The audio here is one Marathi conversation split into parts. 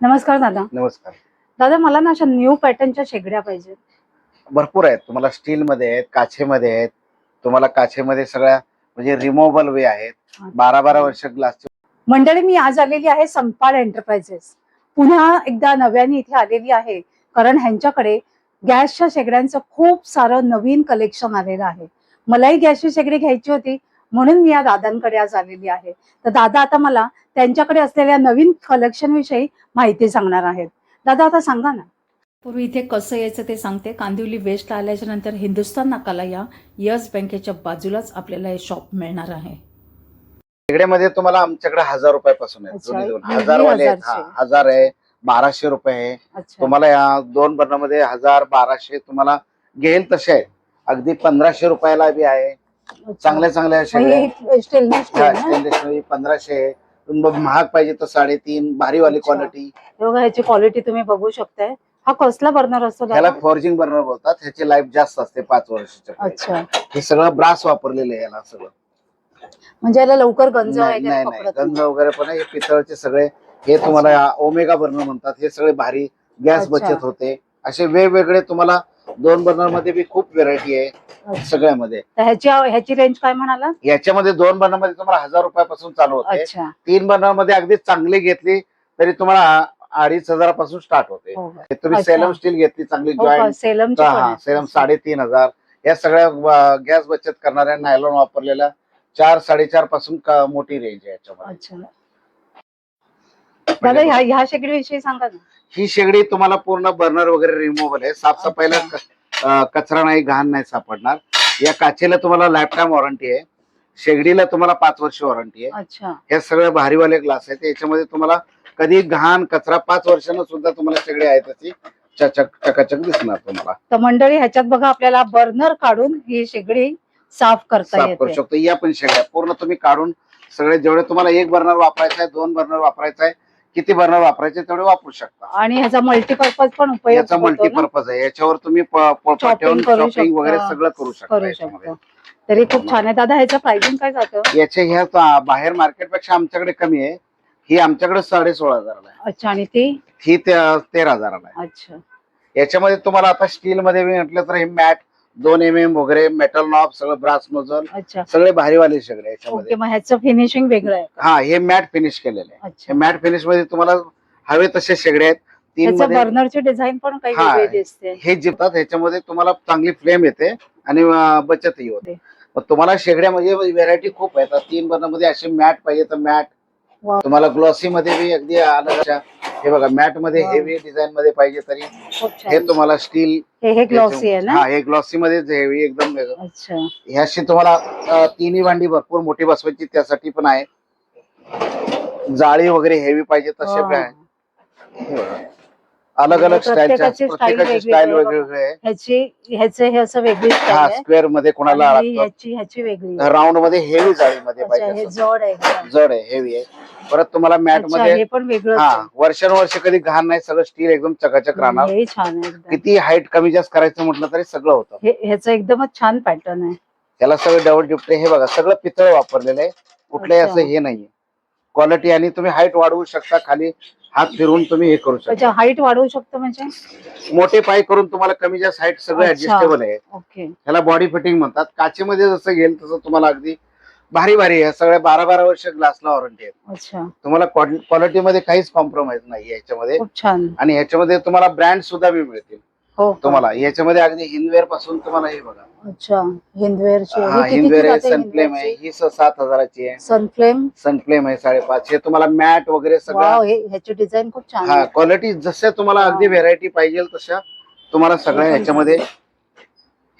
नमस्कार दादा. नमस्कार. दादा मला ना अशा न्यू पॅटर्नच्या शेगड्या पाहिजे भरपूर आहेत. तुम्हाला स्टील मध्ये आहेत काचेमध्ये आहेत. तुम्हाला काचेमध्ये सगळ्या म्हणजे रिमोव्हल वे आहेत. बारा बारा वर्ष ग्लासचे मंडळी मी आज आलेली आहे संपाळ एंटरप्राइजेस पुन्हा एकदा नव्याने इथे आलेली आहे. कारण ह्यांच्याकडे गॅसच्या शेगड्यांचं खूप सारं नवीन कलेक्शन आलेलं आहे. मलाही गॅसची शेगडी घ्यायची होती. म्हणून मी या दादांकडे आज आलेली आहे. तर दादा आता मला त्यांच्याकडे असलेल्या नवीन कलेक्शन विषयी माहिती सांगणार आहेत. दादा आता सांगा ना. पूर्वी इथे कसं यायचं ते सांगते. कांदिवली वेस्टला आल्याच्यानंतर हिंदुस्थान नाकाला या यस बँकेच्या बाजूलाच आपल्याला हे शॉप मिळणार आहे. शेगड्यामध्ये तुम्हाला आमच्याकडे हजार रुपयापासून आहेत. अच्छा, जुने दोन. जुने हजार वाले आहेत. हजारचे. हजार आहे बाराशे रुपये आहे. अच्छा. तुम्हाला या दोन बर्णामध्ये हजार बाराशे तुम्हाला घेईल तसे. आहे अगदी पंधराशे रुपयाला बी आहे. चांगल्या चांगल्या steel पंधराशे महाग पाहिजे तर साडेतीन भारीवाली अच्छा. क्वालिटी ह्याची क्वालिटी तुम्ही बघू शकताय हा कसला बर्नर असतो? ह्याला फॉर्जिंग बर्नर बोलतात ह्याची लाईफ जास्त असते पाच वर्षाच्या. अच्छा हे सगळं ब्रास वापरलेलं आहे याला सगळं म्हणजे याला लवकर गंज नाही वगैरे गंज. वगैरे पण. हे पितळचे सगळे हे तुम्हाला ओमेगा बर्नर म्हणतात हे सगळे भारी गॅस. बचत होते असे वेगवेगळे तुम्हाला दोन बर्नरमध्ये बी खूप व्हेरायटी आहे. सगळ्यामध्ये. तर ह्याची ह्याची रेंज काय म्हणाला? याच्यामध्ये दोन बर्नरमध्ये तुम्हाला हजार रुपयापासून चालू होते. अच्छा. तीन बर्नरमध्ये अगदी चांगली घेतली तरी तुम्हाला अडीच हजारापासून स्टार्ट होते. हो का? हे तुम्ही अच्छा. सेलम स्टील घेतली चांगली हो का? जॉईंट सेलमची पण हा आहे. सेलम साडेतीन हजार. या सगळ्या गॅस बचत करणाऱ्या नायलॉन वापरलेल्या चार साडेचारपासून का- मोठी रेंज आहे याच्यामध्ये. अच्छा. दादा ह्या ह्या शेगडी विषयी सांगा ना. ही शेगडी तुम्हाला पूर्ण बर्नर वगैरे रिमूव्हल आहे साफसफाईला. क- कचरा नाही घाण नाही सापडणार. या काचेला तुम्हाला लाईफ टाईम वॉरंटी आहे. शेगडीला तुम्हाला पाच वर्ष वॉरंटी आहे. हे सगळे भारीवाले ग्लास आहेत. याच्यामध्ये तुम्हाला कधी घाण कचरा पाच वर्षानं सुद्धा तुम्हाला शेगडी आहे तशी चचक चकाचक दिसणार तुम्हाला. तर मंडळी ह्याच्यात बघा आपल्याला बर्नर काढून ही शेगडी साफ करता साफ करू शकतो. या पण शेगड्या पूर्ण तुम्ही काढून सगळे जेवढे तुम्हाला एक बर्नर वापरायचा आहे दोन बर्नर वापरायचा आहे किती बर्नर वापरायचे तेवढे वापरू शकता. आणि ह्याचा मल्टीपर्पज पण उपयोग याचा होतो ना? मल्टीपर्पज आहे. याच्यावर तुम्ही प- पोळपाट Chopping ठेवून करू शॉपिंग वगैरे. सगळं करू शकता करू याच्यामध्ये. शकतो. तरी खूप छान आहे. दादा ह्याचं प्राइसिंग काय जातं? याचे ह्या त- बाहेर मार्केटपेक्षा आमच्याकडे कमी आहे. ही आमच्याकडे साडे सोळा हजाराला आहे. अच्छा आणि ती? ही ते- तेरा हजाराला आहे. अच्छा. याच्यामध्ये तुम्हाला आता स्टील मध्ये मी म्हटलं तर हे मॅट दोन एम एम वगैरे मेटल नॉब सगळं ब्रास नोझल अच्छा. सगळे भारीवाले सगळे ओके याच्यामध्ये मग ह्याचं फिनिशिंग वेगळं आहे? हा हे मॅट फिनिश केलेले आहे. अच्छा. हे मॅट फिनिशमध्ये तुम्हाला हवे तसे शेगडे आहेत. तीन त्याचं मध्ये बर्नरची डिझाईन पण काही हा. वेगळी दिसते. हे जिंकतात ह्याच्यामध्ये तुम्हाला चांगली फ्लेम येते आणि अं, बचतही होते. मग तुम्हाला शेगड्यामध्ये व्हेरायटी खूप आहेत आता तीन बर्नमध्ये असे मॅट पाहिजे तर मॅट. तुम्हाला ग्लॉसी मध्ये बी अगदी अलग अशा हे बघा मॅटमध्ये. हेवी डिझाईन मध्ये पाहिजे तरी हे तुम्हाला स्टील हे ग्लॉसी आहे ना हा हे ग्लॉसी मध्ये हेवी एकदम ह्याशी तुम्हाला तिन्ही भांडी भरपूर मोठी बसवायची त्यासाठी पण आहे जाळी वगैरे हेवी पाहिजे तसे पण वा. आहे. अलग अलग स्टाईलच्या प्रत्येकाची स्टाईल. वेगवेगळे आहे ह्याची ह्याचे हे असं वेगळी हा स्क्वेअरमध्ये कोणाला आणि ह्याची ह्याची वेगळी आहे. राऊंडमध्ये हेवी जाळी मध्ये पाहिजे आहे. जड आहे हेवी आहे परत तुम्हाला मॅट अच्छा मध्ये हे पण हा. वर्षानुवर्ष कधी घाण नाही सगळं स्टील एकदम चकाचक राहणार. हेही छान आहे एकदम. किती हाईट कमी जास्त करायचं म्हटलं तरी सगळं होतं. हे ह्याचं एकदमच छान पॅटर्न आहे. त्याला सगळं डबल डिप्टे हे बघा सगळं पितळ वापरलेलं आहे. कुठलंही अच्छा. असं हे नाहीये. क्वालिटी आणि तुम्ही हाईट वाढवू शकता खाली हात फिरून तुम्ही हे करू शकता. त्याच्या हाईट वाढवू शकतो म्हणजे? मोठे पाय करून तुम्हाला कमी जास्त हाईट सगळं अच्छा. ऍडजस्टेबल आहे. ओके त्याला बॉडी फिटिंग म्हणतात. काचेमध्ये जसं घेईल तसं तुम्हाला अगदी भारी भारी आहे. सगळ्या बारा बारा वर्ष ग्लासला वॉरंटी आहे अच्छा. तुम्हाला क्वालिटी मध्ये काहीच कॉम्प्रोमाइज नाही याच्यामध्ये. खूप छान. आणि ह्याच्यामध्ये तुम्हाला ब्रँड सुद्धा बी मिळतील. हो. का? तुम्हाला. याच्यामध्ये अगदी हिंदवेअरपासून तुम्हाला हे बघा. अच्छा. हिंदवेअरची हा हिंदवेअर आहे सनफ्लेम आहे. ही स- सात हजाराची आहे. सनफ्लेम सनफ्लेम आहे साडेपाच. हे तुम्हाला मॅट वगैरे वाव सगळं हे ह्याची डिझाईन खूप छान हा आहे. क्वालिटी जसं तुम्हाला अगदी. व्हेरायटी पाहिजे तशा तुम्हाला सगळ्या एकदम ह्याच्यामध्ये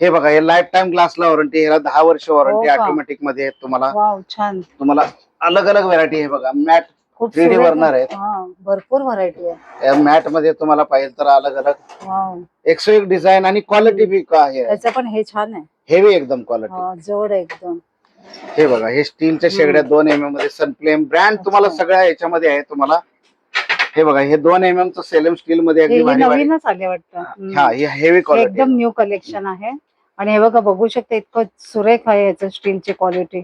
हे बघा हे लाईफ टाइम ग्लासला वॉरंटी ह्याला दहा वर्ष वॉरंटी हो का? ऑटोमॅटिकमध्ये आहे तुम्हाला. वाव छान. तुम्हाला अलग अलग व्हेरायटी आहे बघा. मॅट खूप 3D सुरेख burner आहेत. हा भरपूर व्हरायटी आहे. या मॅटमध्ये तुम्हाला पाहिजे तर अलग अलग वाव. एकशे एक डिझाईन आणि क्वालिटी बी आहे? त्याचं पण हे छान आहे. हेवी एकदम क्वालिटी हा, जड आहे एकदम. हे बघा हे स्टीलच्या शेगड्या दोन एम एममध्ये सनफ्लेम ब्रँड तुम्हाला अच्छा. सगळ्या याच्यामध्ये आहे तुम्हाला. हे बघा हे दोन एम एम च सेलम स्टील मध्ये हे अगदी हे भारी भारी नवीनच आले वाटतं. हम्म. हा हे हेवी हे क्वालिटी एकदम न्यू कलेक्शन आहे. आणि हे बघा बघू शकता इतकं सुरेख आहे याचं स्टीलची क्वालिटी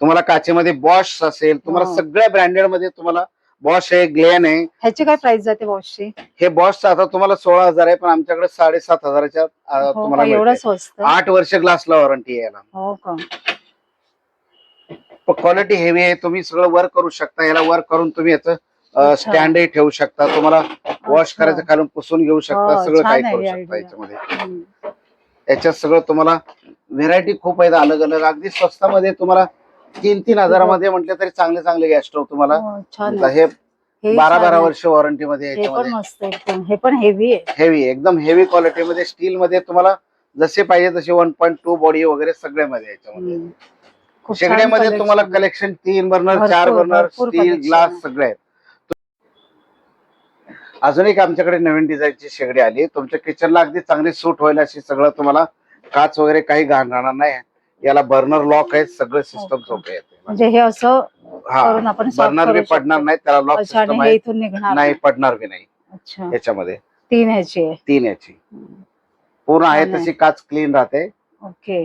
तुम्हाला काचेमध्ये बॉश असेल तुम्हाला हा. सगळ्या ब्रँडेडमध्ये तुम्हाला बॉश आहे ग्लेन आहे ह्याची काय प्राइस जाते वॉशची हे बॉस आता तुम्हाला सोळा हजार आहे पण आमच्याकडे साडेसात हजाराच्या अं, हो तुम्हाला? एवढं मिळते. स्वस्त आठ वर्ष ग्लासला वॉरंटी आहे याला हो का क्वालिटी हेवी आहे तुम्ही सगळं वर्क करू शकता याला वर्क करून तुम्ही याचं अच्छा. स्टँडही ठेवू शकता तुम्हाला वॉश अच्छा. करायचं खालून पुसून घेऊ शकता हो, सगळं छान काही आहे करू ही शकता idea. याच्यामध्ये हम्म. याच्यात सगळं तुम्हाला व्हेरायटी खूप आहेत अलग अलग अगदी स्वस्तामध्ये तुम्हाला तीन तीन हजारामध्ये म्हटलं तरी चांगले चांगले गॅस स्टोव्ह तुम्हाला हो. हे बारा बारा. वर्ष वॉरंटी मध्ये हे पण हेवी आहे हेवी एकदम हेवी क्वालिटी मध्ये स्टील मध्ये तुम्हाला जसे पाहिजे तसे वन पॉईंट टू बॉडी वगैरे सगळ्यामध्ये याच्यामध्ये शेगड्यामध्ये तुम्हाला. कलेक्शन तीन बर्नर चार बर्नर स्टील ग्लास. सगळे आहेत अजून एक आमच्याकडे नवीन डिझाईनची शेगडी आली तुमच्या किचनला अगदी चांगली सूट होईल अशी सगळं तुम्हाला काच वगैरे काही घाण राहणार नाही. याला बर्नर लॉक आहेत सगळे सिस्टम. सोपे आहेत म्हणजे हे असं हा करून आपण बर्नर बी करू शकतो. पडणार नाही त्याला लॉक अच्छा आणि सिस्टम हे आहे. इथून निघणार नाही पडणार बी नाही. अच्छा. याच्यामध्ये. तीन ह्याची आहे. तीन याची पूर्ण आहे छान आहे. तशी काच क्लीन राहते. ओके.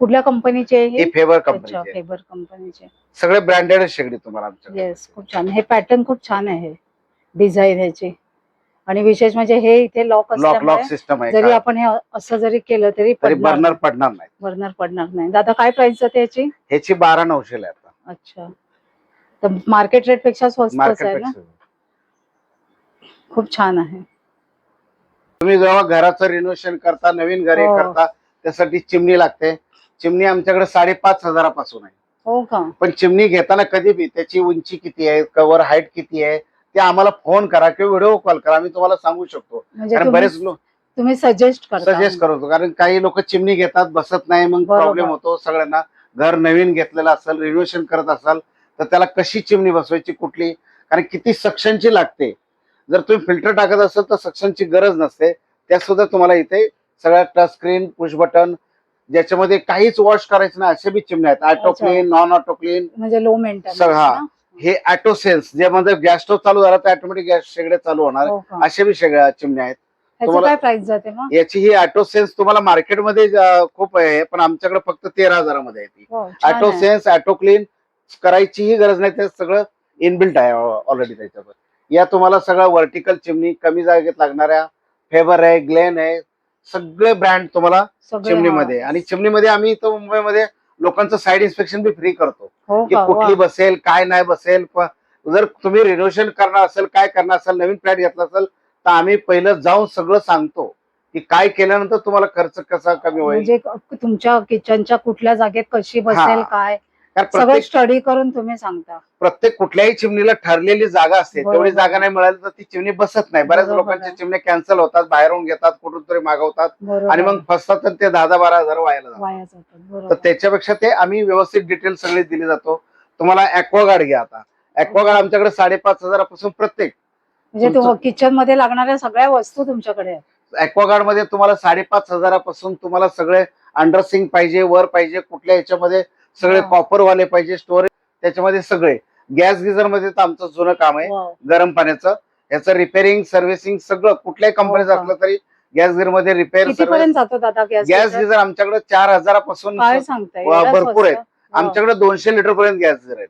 कुठल्या कंपनीचे आहे ही? हे फेवर अच्छा कंपनी फेबर कंपनीचे सगळे ब्रँडेड शेगडी तुम्हाला आमच्याकडे येस खूप छान. हे पॅटर्न खूप छान आहे डिझाईन ह्याची. आणि विशेष म्हणजे हे इथे लॉक लॉक लॉक असल्यामुळे सिस्टम आहे जरी का- आपण हे असं जरी केलं तरी तरी पडणार. बर्नर पडणार नाही. बर्नर पडणार नाही. दादा काय प्राइस जाते याची? ह्याची बारा नऊशे आहे आता. अच्छा. तर मार्केट रेटपेक्षा स्वस्तच मार्केट आहे ना? खूप छान आहे. तुम्ही जेव्हा घराचं रिनोव्हेशन करता नवीन घरे हो. करता त्यासाठी चिमणी लागते. चिमणी आमच्याकडे साडेपाच हजारापासून आहे. हो का? पण चिमणी घेताना कधी बी त्याची उंची किती आहे कव्हर हाईट किती आहे ते आम्हाला फोन करा किंवा व्हिडिओ कॉल करा आम्ही तुम्हाला सांगू शकतो. म्हणजे कारण तुम्ही बरेच लोक तुम्ही सजेस्ट करता. सजेस्ट करतो कारण काही लोक चिमणी घेतात बसत नाही मग बरोबर. प्रॉब्लेम होतो सगळ्यांना. घर नवीन घेतलेलं असेल रिनोव्हेशन करत असाल तर त्याला कशी चिमणी बसवायची कुठली? कारण किती सक्शनची लागते. जर तुम्ही फिल्टर टाकत असाल तर सक्शनची गरज नसते. त्या सुद्धा तुम्हाला इथे सगळ्या टच स्क्रीन पुश बटन ज्याच्यामध्ये काहीच वॉश करायचं नाही असे बी चिमण्या आहेत. Auto. Clean non auto clean म्हणजे लो मेंटेनन्स हा. हे ऑटो सेन्स जे म्हणजे गॅस स्टोव्ह चालू झाला तर ऑटोमॅटिक गॅस शेगडे चालू होणार. हो का असे बी शेगड्या चिमण्या आहेत. ह्याचं तुम्हाला- काय प्राइस जाते मग? याची ही ऑटो सेन्स तुम्हाला मार्केटमध्ये अं, खूप आहे पण आमच्याकडे फक्त तेरा हजारामध्ये आहे ती. हो, छान ऑटो आहे. सेन्स ऑटो क्लीन करायचीही गरज नाही ते सगळं इनबिल्ट आहे ऑलरेडी त्याच्यावर. या तुम्हाला सगळं व्हर्टिकल चिमणी कमी जागेत लागणाऱ्या फेबर आहे ग्लेन आहे सगळे ब्रँड तुम्हाला चिमणीमध्ये. आणि चिमणीमध्ये आम्ही इथं मुंबईमध्ये लोकांचं साईड इन्स्पेक्शन बी फ्री करतो हो की कुठली. बसेल काय नाही बसेल जर तुम्ही रिनोव्हेशन करणार असेल काय करणार असेल नवीन फ्लॅट घेतला असेल तर आम्ही पहिलं जाऊन सगळं सांगतो की काय केल्यानंतर तुम्हाला खर्च कसा कमी होईल म्हणजे तुमच्या किचनच्या कुठल्या जागेत कशी बसेल. काय सगळं प्रत्येक स्टडी करून तुम्ही सांगता. प्रत्येक कुठल्याही चिमणीला ठरलेली जागा असते. बरोबर. तेवढी जागा नाही मिळाली तर ती चिमणी बसत नाही. बऱ्याच बरोबर लोकांच्या आहे. चिमण्या कॅन्सल होतात बाहेरून घेतात कुठून तरी मागवतात बरोबर. आणि मग फसतात तर ते दहा दहा बारा हजार व्हायला जातात. वाया जातात. तर बरोबर त्याच्यापेक्षा ते आम्ही व्यवस्थित डिटेल सगळे दिली जातो. तुम्हाला ऍक्वागार्ड घ्या आता. ऍक्वागार्ड आमच्याकडे साडेपाच हजारापासून प्रत्येक. म्हणजे तुमचं- किचनमध्ये लागणाऱ्या सगळ्या वस्तू तुमच्याकडे आहेत. ऍक्वागार्डमध्ये तुम्हाला साडेपाच हजारापासून तुम्हाला सगळे अंडरसिंग पाहिजे वर पाहिजे कुठल्या याच्यामध्ये सगळे. कॉपर वाले पाहिजे स्टोरेज त्याच्यामध्ये सगळे गॅस गिझरमध्ये तर आमचं जुनं काम आहे. गरम पाण्याचं याचं रिपेअरिंग सर्व्हिसिंग सगळं कुठल्याही कंपनीचं हो? असलं तरी गॅस गिझरमध्ये रिपेअर गॅस गिझर? आमच्याकडे चार हजारापासून भरपूर? आहेत. आमच्याकडे दोनशे लिटर पर्यंत गॅस गिझर आहेत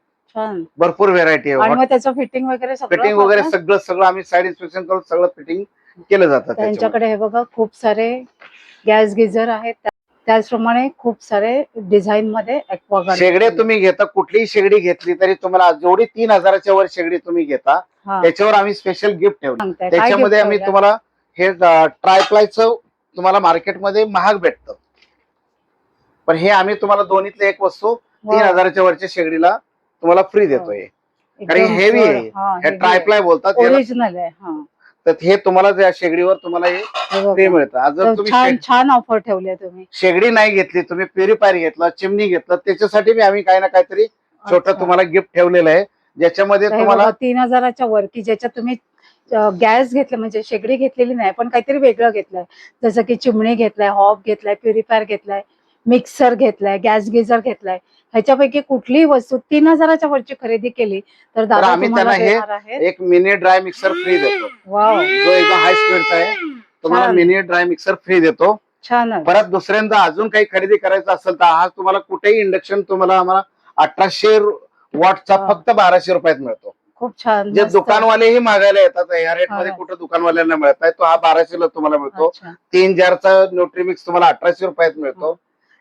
भरपूर व्हेरायटी आहे त्याचं फिटिंग वगैरे सगळं फिटिंग वगैरे? सगळं सगळं आम्ही साईड इन्स्पेक्शन करून सगळं फिटिंग केलं जातं. त्यांच्याकडे हे बघा खूप सारे गॅस गिझर आहेत त्याचप्रमाणे खूप सारे डिझाईन मध्ये शेगडे. तुम्ही घेता कुठलीही शेगडी घेतली तरी तुम्हाला जेवढी तीन हजाराच्या वर शेगडी तुम्ही घेता त्याच्यावर आम्ही स्पेशल गिफ्ट ठेवली. काय त्याच्यामध्ये आम्ही? तुम्हाला हे ट्रायप्लायचं तुम्हाला मार्केटमध्ये महाग भेटतं पण हे आम्ही तुम्हाला दोन्हीतले एक वस्तू तीन हजाराच्या वरच्या शेगडीला तुम्हाला फ्री देतोय कारण जड. आहे. हा, ट्रायप्लाय बोलतात ओरिजिनल आहे तर हे तुम्हाला त्या शेगडीवर तुम्हाला हे. फ्री मिळतं. आज जर तर तुम्ही छान ऑफर ठेवली आहे तुम्ही. शेगडी नाही घेतली तुम्ही प्युरिफायर घेतलं चिमणी घेतलं त्याच्यासाठी बी आम्ही काही ना काहीतरी छोटं अच्छा. तुम्हाला गिफ्ट ठेवलेलं आहे. ज्याच्यामध्ये तर हे तुम्हाला बघा, तीन हजाराच्या वर की ज्याच्यात तुम्ही गॅस घेतला म्हणजे शेगडी घेतलेली नाही पण काहीतरी वेगळं घेतलंय. जसं की चिमणी घेतलाय हॉब घेतलाय प्युरिफायर घेतलाय. मिक्सर घेतलाय गॅस गिझर घेतलाय ह्याच्यापैकी कुठलीही वस्तू तीन हजाराच्या वरची खरेदी केली तर दादा आम्ही तुम्हाला त्यांना हे- आहेत एक मिनी ड्राय मिक्सर फ्री देतो वाव जो एकदम हाय स्पीडचा आहे तुम्हाला छान. मिनी ड्राय मिक्सर फ्री देतो छान. परत दुसऱ्यांदा अजून काही खरेदी करायचं असेल तर हा तुम्हाला कुठेही इंडक्शन तुम्हाला आम्हाला अठराशे वॉटचा हा. फक्त बाराशे रुपयात मिळतो खूप छान जे मस्त. दुकानवालेही मागायला येतात या रेटमध्ये हा. कुठं दुकानवाल्यांना मिळत आहे तो हा बाराशेला तुम्हाला मिळतो अच्छा. तीन जारचा न्यूट्रीमिक्स तुम्हाला अठराशे रुपयात मिळतो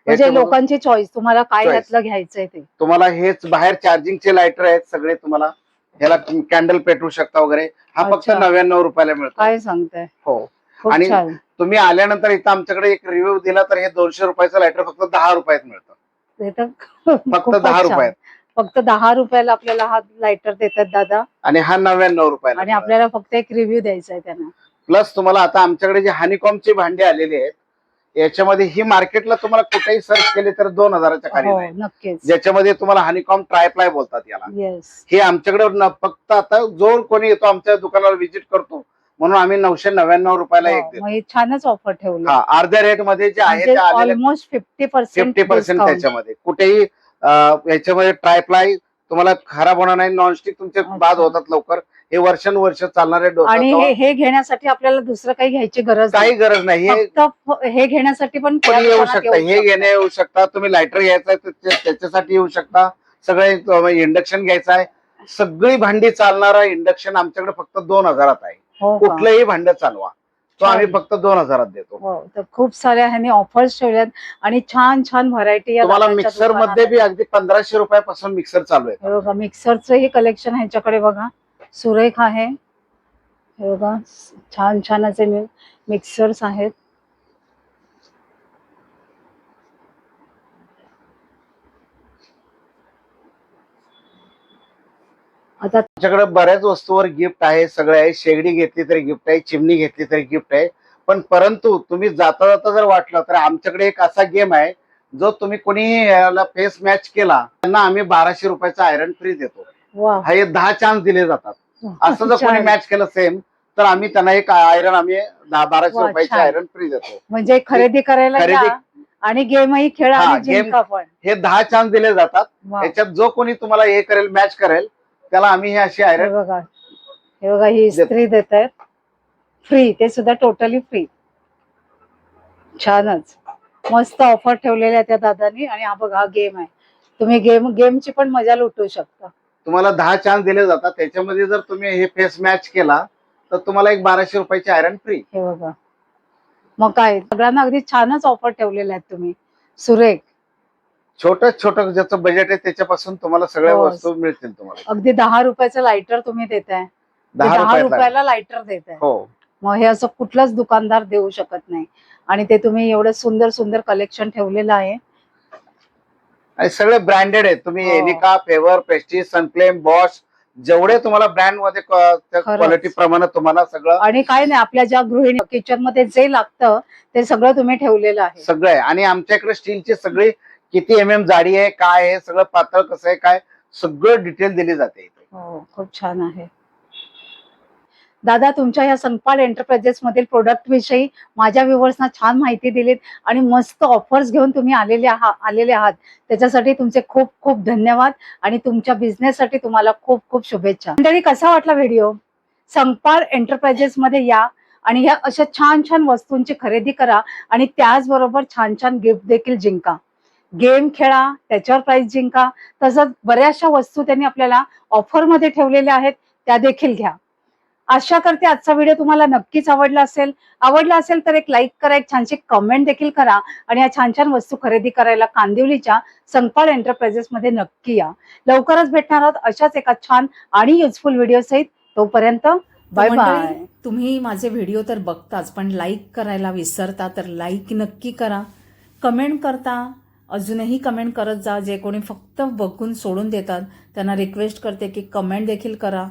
म्हणजे लोकांची चॉईस तुम्हाला काय Choice. यातलं घ्यायचंय ते? तुम्हाला हेच बाहेर चार्जिंगचे लायटर आहेत सगळे तुम्हाला ह्याला कॅन्डल पेटवू शकता वगैरे. हा फक्त अच्छा. नव्याण्णव रुपयाला मिळतो. काय सांगताय? हो. खूप आणि छान. तुम्ही आल्यानंतर इथं आमच्याकडे एक रिव्ह्यू दिला तर हे दोनशे रुपयाचं लायटर फक्त दहा रुपयात मिळतं. तर फक्त खूपच दहा छान. रुपयात. फक्त दहा रुपयाला आपल्याला हा लायटर देतात दादा. आणि हा नव्याण्णव रुपयाला आणि आपल्याला फक्त एक रिव्ह्यू द्यायचा आहे त्यांना. प्लस तुम्हाला आता आमच्याकडे जे हानिकॉमची भांडी आलेली आहेत याच्यामध्ये ही मार्केटला तुम्हाला कुठेही सर्च केली तर दोन हजाराच्या खाली हो नाही. नक्कीच. ज्याच्यामध्ये तुम्हाला हानिकॉम ट्रायप्लाय बोलतात याला. येस हे आमच्याकडे न- फक्त आता जो कोणी येतो आमच्या दुकानाला व्हिजिट करतो म्हणून आम्ही नऊशे नव्याण्णव रुपयाला एक देतो. छानच ऑफर ठेवली. हा अर्ध्या रेटमध्ये जे आहे ते आलेले almost fifty percent fifty percent त्याच्यामध्ये. कुठेही अं, याच्यामध्ये ट्रायप्लाय तुम्हाला खराब होणार नाही नॉनस्टिक तुमचे अच्छा. बाद होतात लवकर. हे वर्षानुवर्ष चालणारे डोसा आणि. हे हे घेण्यासाठी आपल्याला दुसरं काही घ्यायची गरज काही गरज नाही. हे हे घेण्यासाठी पण येऊ शकता. हे घेणे येऊ शकता. तुम्ही लायटर घ्यायचा त्याच्यासाठी येऊ शकता. सगळे इंडक्शन घ्यायचं आहे. सगळी भांडी चालणारा इंडक्शन आमच्याकडे फक्त दोन हजारात आहे. हो? कुठलंही भांड चालवा. तो आम्ही. फक्त दोन हजारात देतो. हो तर खूप साऱ्या ह्याने ऑफर्स ठेवल्यात आणि छान छान व्हरायटी तुम्हाला मिक्सरमध्ये बी अगदी पंधराशे रुपयापासून मिक्सर चालू आहे. मिक्सरचं हे कलेक्शन ह्याच्याकडे बघा. सुरेख आहे. हे बघा छान छान असे मिक्सर्स आहेत. आता आमच्याकडे बऱ्याच वस्तूवर गिफ्ट आहे सगळे आहे. शेगडी घेतली तरी गिफ्ट आहे चिमणी घेतली तरी गिफ्ट आहे. पण परंतु तुम्ही जाता जाता जर वाटलं तर आमच्याकडे एक असा गेम आहे जो तुम्ही कोणी फेस मॅच केला त्यांना आम्ही बाराशे रुपयाचा आयरन फ्री देतो. हा हे दहा चान्स दिले जातात. असं जर कोणी. मॅच केलं सेम तर आम्ही त्यांना एक आयरन आम्ही दहा बाराशे रुपयाचे. आयरन फ्री देतो. म्हणजे खरेदी करायला खरेदी- आणि गेमही खेळा हा, पण. हे दहा चान्स दिले जातात. याच्यात जो कोणी तुम्हाला हे करेल मॅच करेल त्याला आम्ही हे अशी आयरन बघा. हे बघा ही इस्त्री देत आहेत फ्री ते सुद्धा टोटली फ्री छानच. मस्त ऑफर ठेवलेल्या त्या दादानी. आणि हा बघा हा गेम आहे. तुम्ही गेम गेमची पण मजा लुटू शकता. तुम्हाला दहा चान्स दिले जातात. त्याच्यामध्ये जर तुम्ही हे फेस मॅच केला तर तुम्हाला एक बाराशे रुपयाची आयरन फ्री हे बघा. मग काय सगळ्यांना अगदी छानच ऑफर ठेवलेल्या आहेत तुम्ही. सुरेख. छोट छोट ज्याचं बजेट आहे त्याच्यापासून तुम्हाला सगळ्या हो. वस्तू मिळतील तुम्हाला. अगदी दहा रुपयाचं लायटर तुम्ही देताय. दहा दहा रुपयाला रुपयाला लायटर देताय. हो. मग हे असं कुठलाच दुकानदार देऊ शकत नाही. आणि ते तुम्ही एवढं सुंदर सुंदर कलेक्शन ठेवलेलं आहे. आणि सगळे ब्रँडेड आहेत. तुम्ही हो. Elica Faber Prestige Sunflame Bosch जेवढे तुम्हाला ब्रँडमध्ये. क्वालिटी प्रमाणे तुम्हाला सगळं आणि काय नाही आपल्या ज्या गृहिणी किचनमध्ये जे लागतं ते सगळं तुम्ही ठेवलेलं आहे. सगळं आहे. आणि आमच्याकडे स्टीलची सगळी किती एम एम जाडी आहे काय आहे सगळं पातळ कसं आहे काय सगळं डिटेल दिली जाते हो खूप छान आहे. दादा तुमच्या या संपाड एंटरप्राइजेस मधील प्रोडक्ट विषयी माझ्या व्ह्युअर्सना छान माहिती दिलीत आणि मस्त ऑफर्स घेऊन तुम्ही आलेले आहात आलेले आहात. त्याच्यासाठी तुमचे खूप खूप धन्यवाद आणि तुमच्या बिझनेससाठी तुम्हाला खूप खूप शुभेच्छा. मंडळी कसा वाटला व्हिडिओ संपाड एंटरप्राइजेस मध्ये या आणि ह्या अशा छान छान वस्तूंची खरेदी करा आणि त्याचबरोबर छान छान गिफ्ट देखील जिंका. गेम खेळा त्याच्यावर प्राइस जिंका. तसंच बऱ्याचशा वस्तू त्यांनी आपल्याला ऑफरमध्ये ठेवलेल्या आहेत त्या देखील घ्या. आशा करते आजचा व्हिडिओ तुम्हाला नक्कीच आवडला असेल. आवडला असेल तर एक लाईक करा एक छानशी कमेंट देखील करा आणि या छान छान वस्तू खरेदी करायला कांदिवलीच्या एंटरप्राइजेस मध्ये नक्की या. लवकरच भेटणार आहोत अशाच एका छान आणि युजफुल व्हिडिओ सहित. तोपर्यंत बाय बाय तुम्ही माझे व्हिडिओ तर बघताच पण लाईक करायला विसरता तर लाईक नक्की करा. कमेंट करता. अजूनही कमेंट करत जा. जे कोणी फक्त बघून सोडून देतात त्यांना रिक्वेस्ट करते की कमेंट देखील करा.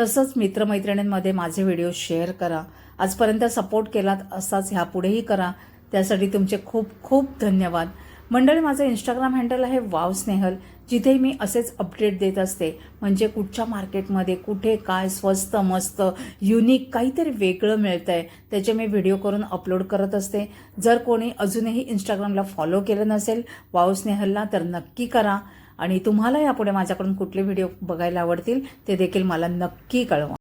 तसंच मित्रमैत्रिणींमध्ये माझे व्हिडिओ शेअर करा. आजपर्यंत सपोर्ट केलात असाच ह्यापुढेही करा. त्यासाठी तुमचे खूप खूप धन्यवाद. मंडळी माझं इंस्टाग्राम हँडल आहे वाव स्नेहल जिथे मी असेच अपडेट देत असते. म्हणजे कुठच्या मार्केटमध्ये कुठे काय स्वस्त मस्त युनिक काहीतरी वेगळं मिळतं आहे त्याचे मी व्हिडिओ करून अपलोड करत असते. जर कोणी अजूनही इंस्टाग्रामला फॉलो केलं नसेल वाव स्नेहलला तर नक्की करा. आणि तुम्हाला यापुढे माझ्याकडून कुठले व्हिडिओ बघायला आवडतील ते देखील मला नक्की कळवा.